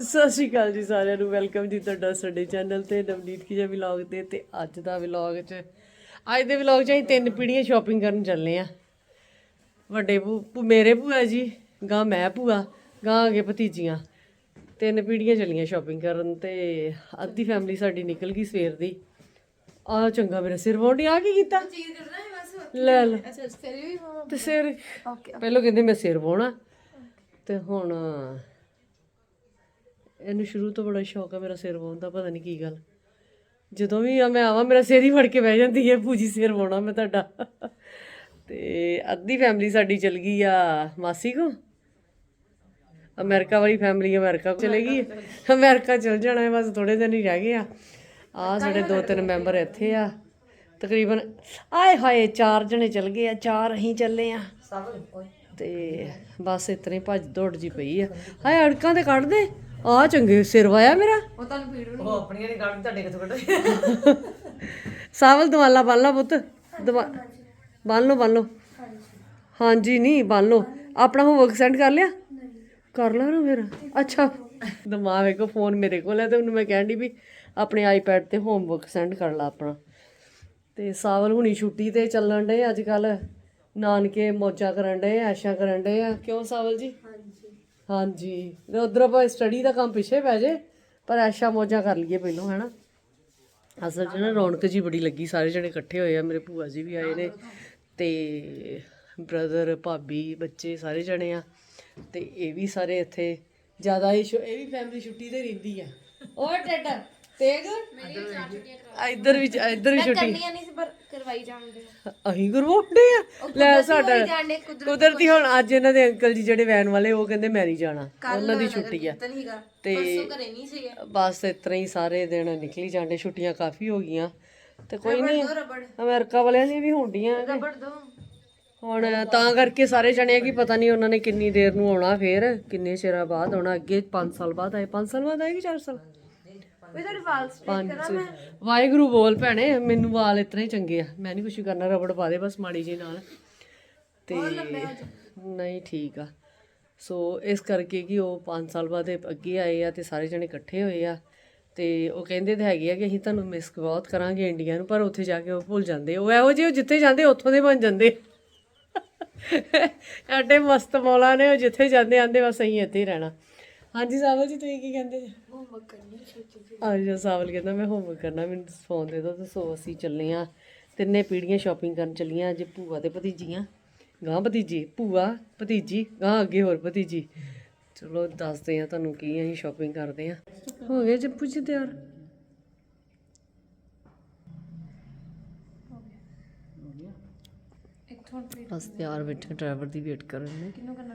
ਸਤਿ ਸ਼੍ਰੀ ਅਕਾਲ ਜੀ ਸਾਰਿਆਂ ਨੂੰ ਵੈਲਕਮ ਜੀ ਤੁਹਾਡਾ ਸਾਡੇ ਚੈਨਲ ਤੇ ਨਵਨੀਤ ਕੀ ਵਲੌਗ ਤੇ ਤੇ ਅੱਜ ਦਾ ਵਲੌਗ 'ਚ ਅੱਜ ਦੇ ਵਲੌਗ 'ਚ ਅਸੀਂ ਤਿੰਨ ਪੀੜੀਆਂ ਸ਼ਾਪਿੰਗ ਕਰਨ ਚੱਲੇ ਆ। ਵੱਡੇ ਭੂ ਮੇਰੇ ਭੂਆ ਜੀ ਗਾਂ ਮੈਂ ਭੂਆ ਗਾਂ ਅਗੇ ਭਤੀਜੀਆਂ। ਤਿੰਨ ਪੀੜੀਆਂ ਚੱਲੀਆਂ ਸ਼ਾਪਿੰਗ ਕਰਨ ਤੇ ਅੱਧੀ ਫੈਮਿਲੀ ਸਾਡੀ ਨਿਕਲ ਗਈ ਸਵੇਰ ਦੀ। ਆ ਚੰਗਾ ਮੇਰਾ ਸਿਰ ਵੋਂਡੀ ਆ ਕੀ ਕੀਤਾ? ਲੈ ਲੈ। ਅੱਛਾ ਫਿਰ ਵੀ ਤੇ ਸਿਰ ਓਕੇ। ਪਹਿਲਾਂ ਕਹਿੰਦੇ ਮੈਂ ਸਿਰ ਵਾਉਣਾ। ਤੇ ਹੁਣ ਇਹਨੂੰ ਸ਼ੁਰੂ ਤੋਂ ਬੜਾ ਸ਼ੌਕ ਆ ਮੇਰਾ ਸਿਰ ਵਾਉਣ ਦਾ, ਪਤਾ ਨਹੀਂ ਕੀ ਗੱਲ। ਜਦੋਂ ਵੀ ਆ ਮੈਂ ਆਵਾਂ, ਮੇਰਾ ਸਿਰ ਹੀ ਫੜ ਕੇ ਬਹਿ ਜਾਂਦੀ ਹੈ ਪੂਜੀ ਸਿਰ ਵਾਉਣਾ ਮੈਂ ਤੁਹਾਡਾ। ਤੇ ਅੱਧੀ ਫੈਮਿਲੀ ਸਾਡੀ ਚਲ ਗਈ ਆ ਮਾਸੀ ਕੋ। ਅਮਰੀਕਾ ਵਾਲੀ ਫੈਮਿਲੀ ਅਮਰੀਕਾ ਚਲੇ ਗਈ। ਅਮਰੀਕਾ ਚਲ ਜਾਣਾ ਹੈ, ਬਸ ਥੋੜੇ ਦਿਨ ਹੀ ਰਹਿ ਗਏ ਆ। ਆ ਸਾਡੇ ਦੋ ਤਿੰਨ ਮੈਂਬਰ ਇੱਥੇ ਆ। ਤਕਰੀਬਨ, ਆਏ ਹਾਏ, ਚਾਰ ਜਣੇ ਚਲ ਗਏ ਆ, ਚਾਰ ਅਸੀਂ ਚੱਲੇ ਆ। ਤੇ ਬਸ ਇਤਨੇ ਭੱਜ ਦੌੜ ਜੀ ਪਈ ਆ। ਹਾਏ ਅੜਕਾਂ ਤੇ ਕੱਢ ਦੇ। ਆ ਚੰਗੇ ਸਿਰ ਵਾਇਆ ਮੇਰਾ। ਉਹ ਤੁਹਾਨੂੰ ਭੀੜ ਉਹ ਆਪਣੀਆਂ ਨਹੀਂ ਕੱਢ ਤੁਹਾਡੇ ਕਿੱਥੋਂ ਕੱਢ ਸਾਵਲ ਦਵਾਲਾ ਬੰਨ ਲਾ ਪੁੱਤ। ਦਵਾ ਬੰਨ ਲਓ ਬੰਨ ਲਓ। ਹਾਂਜੀ ਨਹੀਂ ਬੰਨ ਲਓ। ਆਪਣਾ ਹੋਮਵਰਕ ਸੈਂਡ ਕਰ ਲਿਆ? ਕਰ ਲਾ ਨਾ ਫਿਰ। ਅੱਛਾ। ਦਿਮਾਗ ਵੇਖੋ ਫੋਨ ਮੇਰੇ ਕੋਲ ਹੈ ਤੇ ਉਹਨੂੰ ਮੈਂ ਕਹਿੰਦੀ ਵੀ ਆਪਣੇ ਆਈਪੈਡ ਤੇ ਹੋਮਵਰਕ ਸੈਂਡ ਕਰ ਲਾ ਆਪਣਾ। ਤੇ ਸਾਵਲ ਹੁਣੀ ਛੁੱਟੀ ਤੇ ਚੱਲਣ ਡੇ ਅੱਜ ਕੱਲ ਨਾਨਕੇ ਮੌਜਾਂ ਕਰਨ ਡੇ ਐਸ਼ਾਂ ਕਰਨ ਡੇ ਆ। ਕਿਉਂ ਸਾਵਲ ਜੀ? ਹਾਂਜੀ। ਤੇ ਉਧਰ ਆਪਾਂ ਸਟੱਡੀ ਦਾ ਕੰਮ ਪਿੱਛੇ ਪੈ ਜੇ ਪਰ ਐਸ਼ਾ ਮੌਜਾਂ ਕਰ ਲਈਏ ਪਹਿਲਾਂ ਹੈਨਾ? ਅਸਲ 'ਚ ਨਾ ਰੌਣਕ ਜੀ ਬੜੀ ਲੱਗੀ ਸਾਰੇ ਜਣੇ ਇਕੱਠੇ ਹੋਏ ਆ ਮੇਰੇ ਭੂਆ ਜੀ ਵੀ ਆਏ ਨੇ ਤੇ ਬ੍ਰਦਰ ਭਾਬੀ ਬੱਚੇ ਸਾਰੇ ਜਣੇ ਆ ਤੇ ਇਹ ਵੀ ਸਾਰੇ ਇੱਥੇ ਜ਼ਿਆਦਾ ਹੀ ਇਹ ਵੀ ਫੈਮਿਲੀ ਛੁੱਟੀ ਤੇ ਰਹਿੰਦੀ ਆ। ਓਏ ਟੇਟਾ ਤੇਗ ਇੱਧਰ? ਵੀ ਇੱਧਰ ਵੀ ਛੁੱਟੀ। ਕਰਨੀਆਂ ਨਹੀਂ ਸੀ ਪਰ ਕਰਵਾਈ ਜਾਂਦੇ ਅਹੀਂ ਕਰਵਾਉਂਦੇ ਆ। ਲੈ ਸਾਡਾ ਜਾਣੇ ਕੁਦਰਤੀ ਹੁਣ ਅੱਜ ਇਹਨਾਂ ਦੇ ਅੰਕਲ ਜੀ ਜਿਹੜੇ ਵੈਨ ਵਾਲੇ ਉਹ ਕਹਿੰਦੇ ਮੈਂ ਨਹੀਂ ਜਾਣਾ। ਉਹਨਾਂ ਦੀ ਛੁੱਟੀ ਆ। ਤਾਂ ਘਰੇ ਨਹੀਂ ਸੀਗੇ। ਬਸ ਹੀ ਸਾਰੇ ਦਿਨ ਨਿਕਲੀ ਜਾਂਦੇ ਛੁੱਟੀਆਂ ਕਾਫੀ ਹੋ ਗਈਆਂ। ਤੇ ਕੋਈ ਨਹੀਂ ਅਮਰੀਕਾ ਵਾਲਿਆਂ ਦੀਆਂ ਵੀ ਹੁੰਦੀਆਂ। ਰਬੜ ਦੋ। ਹੁਣ ਤਾਂ ਕਰਕੇ ਸਾਰੇ ਜਣੇ ਆ ਕਿ ਪਤਾ ਨਹੀਂ ਉਹਨਾਂ ਨੇ ਕਿੰਨੀ ਦੇਰ ਨੂੰ ਆਉਣਾ ਫੇਰ ਕਿੰਨੇ ਚਿਰਾਂ ਬਾਅਦ ਆਉਣਾ ਅੱਗੇ 5 ਸਾਲ ਬਾਅਦ ਆਏ 5 ਸਾਲ ਬਾਅਦ ਆਏ ਕਿ 4 ਸਾਲ? ਵੀ ਤੁਹਾਡੇ ਵਾਲ ਪੰਜ ਵਾਹਿਗੁਰੂ ਬੋਲ ਭੈਣੇ ਮੈਨੂੰ ਵਾਲ ਇਤਨੇ ਹੀ ਚੰਗੇ ਆ। ਮੈਂ ਨਹੀਂ ਕੁਝ ਕਰਨਾ ਰਬੜ ਪਾ ਦੇ ਬਸ ਮਾੜੀ ਜੀ ਨਾਲ। ਤੇ ਨਹੀਂ ਠੀਕ ਆ। ਸੋ ਇਸ ਕਰਕੇ ਕਿ ਉਹ 5 ਸਾਲ ਬਾਅਦ ਅੱਗੇ ਆਏ ਆ ਤੇ ਸਾਰੇ ਜਣੇ ਇਕੱਠੇ ਹੋਏ ਆ। ਤੇ ਉਹ ਕਹਿੰਦੇ ਤੇ ਹੈਗੇ ਆ ਕਿ ਅਸੀਂ ਤੁਹਾਨੂੰ ਮਿਸ ਬਹੁਤ ਕਰਾਂਗੇ ਇੰਡੀਆ ਨੂੰ ਪਰ ਉੱਥੇ ਜਾ ਕੇ ਉਹ ਭੁੱਲ ਜਾਂਦੇ। ਉਹ ਇਹੋ ਜਿਹੇ ਜਿੱਥੇ ਜਾਂਦੇ ਉੱਥੋਂ ਦੇ ਬਣ ਜਾਂਦੇ। ਐਡੇ ਮਸਤ ਮੌਲਾ ਨੇ ਉਹ ਜਿੱਥੇ ਜਾਂਦੇ ਆਂਦੇ ਬਸ ਅਸੀਂ ਇੱਥੇ ਹੀ ਰਹਿਣਾ। ਹਾਂਜੀ ਸਾਵਲ ਜੀ ਤੁਸੀਂ ਕੀ ਕਹਿੰਦੇ ਜੀ? ਹੋਮਵਰਕ ਕਰਨੀ ਛੇਤੀ ਅੱਜ ਸਾਵਲ ਕਹਿੰਦਾ ਮੈਂ ਹੋਮਵਰਕ ਕਰਨਾ ਮੈਨੂੰ ਫੋਨ ਦੇ ਦਿਓ ਤੇ ਸੋ ਅਸੀਂ ਚੱਲੇ ਆ। ਤਿੰਨੇ ਪੀੜੀਆਂ ਸ਼ਾਪਿੰਗ ਕਰਨ ਚੱਲੀਆਂ ਅੱਜ ਭੂਆ ਤੇ ਭਤੀਜੀਆਂ। ਗਾਂ ਭਤੀਜੀ ਭੂਆ ਭਤੀਜੀ ਗਾਂ ਅੱਗੇ ਹੋਰ ਭਤੀਜੀ। ਚਲੋ ਦੱਸਦੇ ਆ ਤੁਹਾਨੂੰ ਕੀ ਅਸੀਂ ਸ਼ਾਪਿੰਗ ਕਰਦੇ ਆ। ਹੋ ਗਏ ਜੱਪੂ ਜੀ ਤਿਆਰ? ਬਸ ਤਿਆਰ ਬੈਠੇ ਡਰਾਈਵਰ ਦੀ ਵੇਟ ਕਰਨ ਨੇ। ਕਿਹਨੂੰ ਕਰਨਾ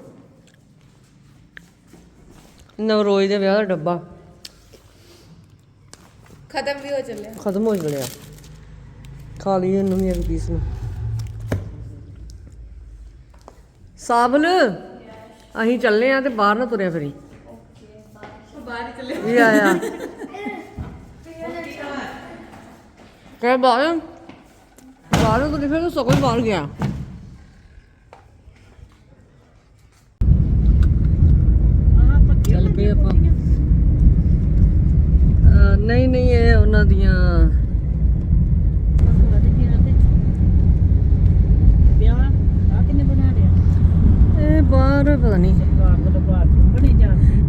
ਨਵਰੋਜ਼ ਦੇ ਵਿਆਹ ਦਾ ਡੱਬਾ। ਖਤਮ ਵੀ ਹੋ ਚੱਲਿਆ। ਖਤਮ ਹੋ ਗਿਆ ਖਾ ਲਈ ਇਹਨੂੰ ਵੀ ਇੱਕ ਪੀਸ ਨੂੰ। ਸਾਬਲ ਅਸੀਂ ਚੱਲੇ ਆ ਤੇ ਬਾਹਰ ਨਾ ਤੁਰਿਆ ਫਿਰੀ। ਬਾਹਰ ਚੱਲੇ ਵੀ ਆਇਆ। ਕਹ ਬਾਹਰ। ਬਾਹਰ ਤੋਂ ਫਿਰ ਸਗੋਂ ਬਾਹਰ ਗਿਆ ਚੱਲ ਪਏ ਆਪਾਂ ਅਹ ਨਹੀਂ ਨਹੀਂ ਇਹ ਉਹਨਾਂ ਦੀਆਂ ਇਹ ਬਾਹਰ ਪਤਾ ਨਹੀਂ।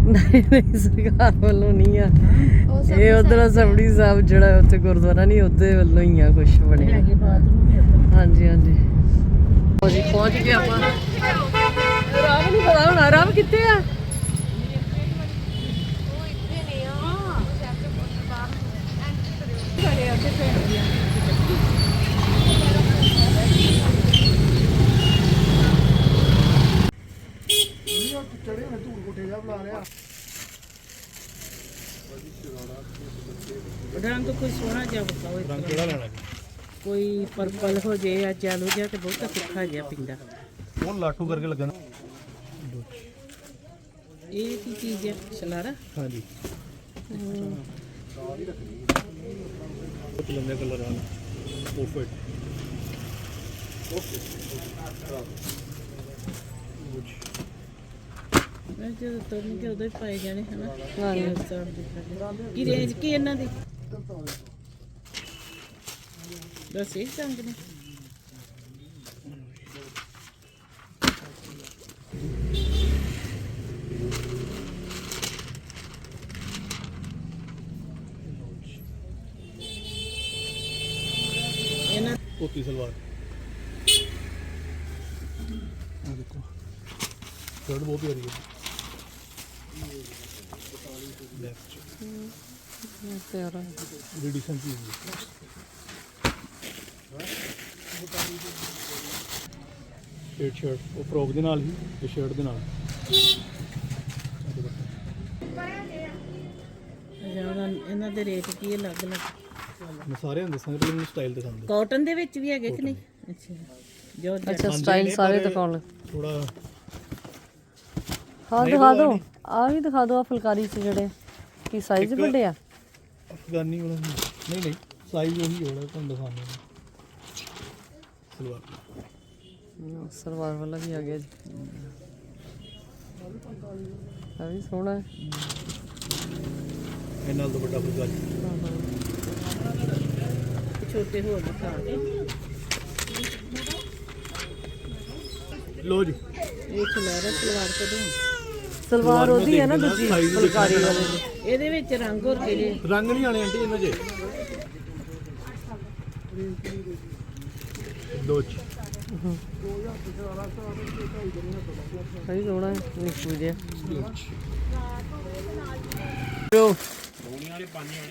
ਨਹੀਂ? ਨਹੀਂ ਸਰਕਾਰ ਵੱਲੋਂ ਨਹੀਂ ਆ। ਇਹ ਉਧਰ ਸਬੜੀ ਸਾਹਿਬ ਜਿਹੜਾ ਉੱਥੇ ਗੁਰਦੁਆਰਾ ਨਹੀਂ ਉਹਦੇ ਵੱਲੋਂ ਹੀ ਆ ਕੁਝ ਬਣਿਆ। ਹਾਂਜੀ ਹਾਂਜੀ। ਜੀ ਪਹੁੰਚ ਗਏ ਆਪਾਂ ਰਾਮ ਨੂੰ ਪਤਾ ਹੋਣਾ ਰਾਮ ਕਿੱਥੇ ਆ ਉਹ ਇੱਥੇ ਨੇ ਆ ਸ਼ਾਇਦ ਤੋਂ ਬਾਹਰ ਐਂਟਰ ਕਰਿਓ ਖੜੇ ਆ ਉੱਥੇ ਰੰਗ ਕੋਈ ਸੋਹਣਾ ਜਿਹਾ ਬਤਾਓ ਇਸ ਰੰਗ। ਕਿਹੜਾ ਲੈਣਾ ਜੀ? ਕੋਈ ਪਰਪਲ ਹੋ ਜੇ ਜਾਂ ਜੈਲੋ ਜਿਹਾ ਤੇ ਬਹੁਤ ਤਿੱਖਾ ਜਿਹਾ ਪਿੰਡਾ। ਉਹ ਲਾਟੂ ਕਰਕੇ ਲੱਗਣਾ। ਇਹ ਕੀ ਚੀਜ਼ ਹੈ? ਸ਼ਲਾਰਾ? ਹਾਂਜੀ। ਬਹੁਤ ਲੰਬੇ ਕਲਰ ਹਨ ਪਰਫੈਕਟ ਮੈਂ ਜਦੋਂ ਉਦੋਂ ਹੀ ਪਾਏ ਜਾਣੇ ਹਨਾ? ਹਾਂਜੀ। ਕੀ ਰੇਂਜ ਕੀ ਇਹਨਾਂ ਦੀ? ਨੇ। ਧੋਤੀ ਸਲਵਾਰ। ਆ ਦੇਖੋ। ਸ਼ਰਟ ਬਹੁਤ ਪਿਆਰੀ ਹੈ। ਪਿਆਰਾ ਡੀਸੈਂਟ ਚੀਜ਼ ਹੈ ਸ਼ਰਟ ਉਹ ਫਰੋਕ ਦੇ ਨਾਲ ਹੀ ਤੇ ਸ਼ਰਟ ਦੇ ਨਾਲ ਜ਼ਿਆਦਾ ਇਹਨਾਂ ਦੇ ਰੇਟ ਕੀ ਅਲੱਗ ਅਲੱਗ ਮੈਂ ਸਾਰਿਆਂ ਨੂੰ ਦੱਸਾਂਗਾ ਕਿ ਮੈਨੂੰ ਸਟਾਈਲ ਦਿਖਾਉਂਦੇ ਕਾਟਨ ਦੇ ਵਿੱਚ ਵੀ ਹੈਗੇ ਕਿ ਨਹੀਂ ਅੱਛਾ ਜੋ ਅੱਛਾ ਸਟਾਈਲ ਸਾਰੇ ਦਿਖਾਉਣ ਥੋੜਾ ਹਾਂ ਦਿਖਾ ਦਿਓ। ਆ ਵੀ ਦਿਖਾ ਦਿਓ ਆ ਫੁਲਕਾਰੀ ਚ ਜਿਹੜੇ ਕੀ ਸਾਈਜ਼ ਵੱਡੇ ਆ। ਅਫਗਾਨੀ ਵਾਲਾ ਨਹੀਂ ਨਹੀਂ ਨਹੀਂ ਸਾਈਜ਼ ਉਹੀ ਹੋਣਾ ਤੁਹਾਨੂੰ ਦਿਖਾਉਂਦਾ ਸਲਵਾਰ। ਸਲਵਾਰ ਵਾਲਾ ਵੀ ਆ ਗਿਆ ਜੀ। ਆ ਵੀ ਸੋਹਣਾ ਹੈ। ਇਹ ਨਾਲ ਦੁਪੱਟਾ ਫੁਲਕਾਰੀ ਛੋਟੇ ਹੋਰ ਦਿਖਾ ਦੇ ਲੋ ਜੀ। ਇਹ ਖਲਾਰਾ ਸਲਵਾਰ ਕਦੋਂ? ਸਲਵਾਰ ਉਹਦੀ ਹੈ ਨਾ ਦੂਜੀ ਫੁਲਕਾਰੀ। ਵਾਲੇ। ਦੀ ਇਹਦੇ ਵਿੱਚ ਰੰਗ ਹੋਰ ਕਿਹੜੇ? ਰੰਗ ਨਹੀਂ ਆਣੇ ਆਂਟੀ ਇਹਨਾਂ 'ਚ ਦੋ ਚ। ਵੀ ਸੋਹਣਾ ਹੈ ਨਿੱਕੂ ਜਿਹਾ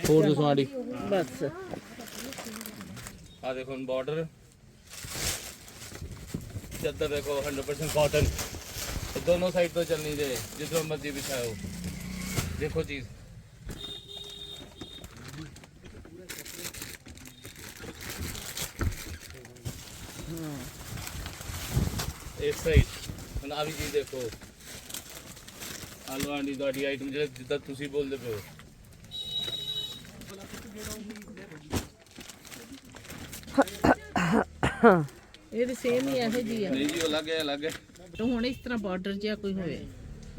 ਹੋਰ ਦੱਸੋ ਆਂਟੀ। ਬਸ। ਆ ਦੇਖੋ ਬਾਰਡਰ ਚੱਦਰ ਦੇਖੋ 100% ਕਾਟਨ दोनों साइड तो चलनी दे जितना मर्जी बिछाओ देखो चीज ਇਸ ਸਾਈਡ ਹੁਣ ਆ ਵੀ ਚੀਜ਼ ਦੇਖੋ ਆਲੂ ਆਂਡੀ ਤੁਹਾਡੀ ਆਈਟਮ ਜਿਹੜਾ ਜਿੱਦਾਂ ਤੁਸੀਂ ਬੋਲਦੇ ਪਏ ਹੋ ਇਹ ਵੀ ਸੇਮ ਹੀ ਇਹੋ ਜੀ ਆ ਨਹੀਂ ਜੀ ਉਹ ਅਲੱਗ ਹੈ ਅਲੱਗ ਹੈ ਤੇ ਹੁਣ ਇਸ ਤਰ੍ਹਾਂ ਬਾਰਡਰ ਜਿਹਾ ਕੋਈ ਹੋਵੇ।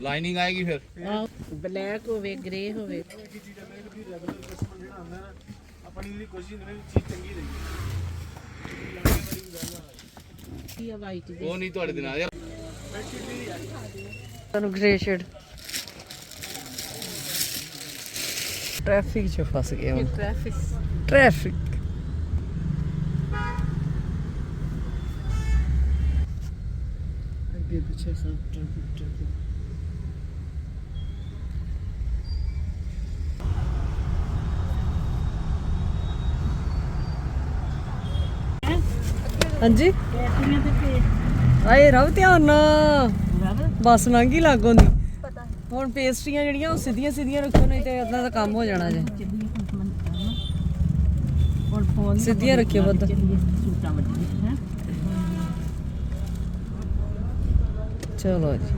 ਲਾਈਨਿੰਗ ਆਏਗੀ ਫਿਰ? ਬਲੈਕ ਹੋਵੇ ਗ੍ਰੇ ਹੋਵੇ। ਆਪਣੀ ਦੀ ਕੋਸ਼ਿਸ਼ ਨੇ ਚੀਜ਼ ਚੰਗੀ ਰਹੀ ਕੀ ਆ ਵਾਈਟ ਦੀ? ਉਹ ਨਹੀਂ ਤੁਹਾਡੇ ਦੇ। ਨਾਲ ਯਾਰ ਤੁਹਾਨੂੰ ਗ੍ਰੇ ਸ਼ੇਡ ਟ੍ਰੈਫਿਕ 'ਚ ਫਸ ਗਏ ਹੁਣ। ਟ੍ਰੈਫਿਕ ਟ੍ਰੈਫਿਕ ਅੱਗੇ ਪਿੱਛੇ ਸਭ ਟ੍ਰੈਫਿਕ ਟ੍ਰੈਫਿਕ ਹਾਂਜੀ? ਆਏ ਰਵ ਧਿਆਨ ਨਾਲ। ਬਸ ਲੰਘੀ ਲੱਗੋਂ ਦੀ। ਹੁਣ ਪੇਸਟਰੀਆਂ ਜਿਹੜੀਆਂ ਉਹ ਸਿੱਧੀਆਂ ਸਿੱਧੀਆਂ ਰੱਖੋ ਨਹੀਂ ਤੇ ਅੱਧਾ ਦਾ ਕੰਮ ਹੋ ਜਾਣਾ ਜੇ। ਸਿੱਧੀਆਂ ਰੱਖਿਓ ਬੱਦ ਸੂਟਾਂ ਵੱਡੀ ਹੈ ਚਲੋ ਜੀ।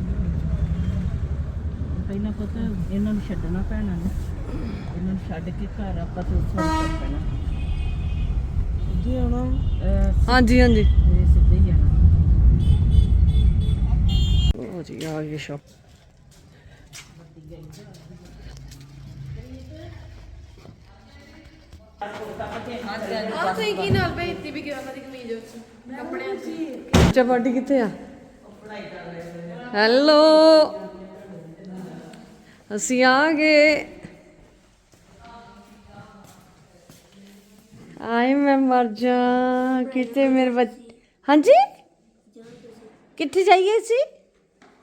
ਪਹਿਲਾਂ ਪਤਾ ਇਹਨਾਂ ਨੂੰ ਛੱਡਣਾ ਪੈਣਾ ਨਾ। ਇਹਨਾਂ ਨੂੰ ਛੱਡ ਕੇ ਘਰ ਆਪਾਂ ਤੇ ਉੱਥੋਂ ਚੱਲ ਪੈਣਾ। ਜੀ ਆਉਣਾ। ਹਾਂਜੀ ਹਾਂਜੀ। ਸਿੱਧੇ ਹੀ ਜਾਣਾ ਉਹ ਜੀ ਆ ਗਈ ਸ਼ਾਪ ਆ ਤੁਸੀਂ ਕੀ ਨਾਲ ਭੇਜਤੀ ਵੀ ਕਿਉਂ ਉਹਨਾਂ ਦੀ ਕਮੀਜ਼ ਵਿੱਚ ਕੱਪੜਿਆਂ 'ਚ। ਚਪਾਟੀ ਕਿੱਥੇ ਆ? ਹੈਲੋ। ਅਸੀਂ ਆ ਗਏ। ਆਏ ਮੈਂ ਮਰ ਜਾ। ਕਿਤੇ ਮੇਰੇ ਬੱਚ ਹਾਂਜੀ? ਕਿੱਥੇ ਜਾਈਏ ਸੀ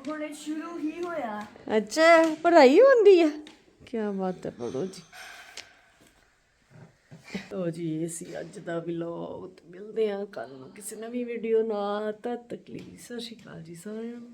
ਹੁਣੇ ਸ਼ੁਰੂ ਹੀ ਹੋਇਆ। ਅੱਛਾ ਪੜ੍ਹਾਈ ਹੁੰਦੀ ਆ। ਕੀ ਬਾਤ ਹੈ ਪੜੋ ਜੀ। ਤੋ ਜੀ, ਇਹ ਸੀ ਅੱਜ ਦਾ ਵਲੌਗ ਮਿਲਦੇ ਆ ਕੱਲ ਨੂੰ ਕਿਸੇ ਨਵੀਂ ਵੀਡੀਓ ਨਾਲ। ਤਦ ਤੱਕ ਲਈ ਸਤਿ ਸ਼੍ਰੀ ਅਕਾਲ ਜੀ ਸਾਰਿਆਂ ਨੂੰ।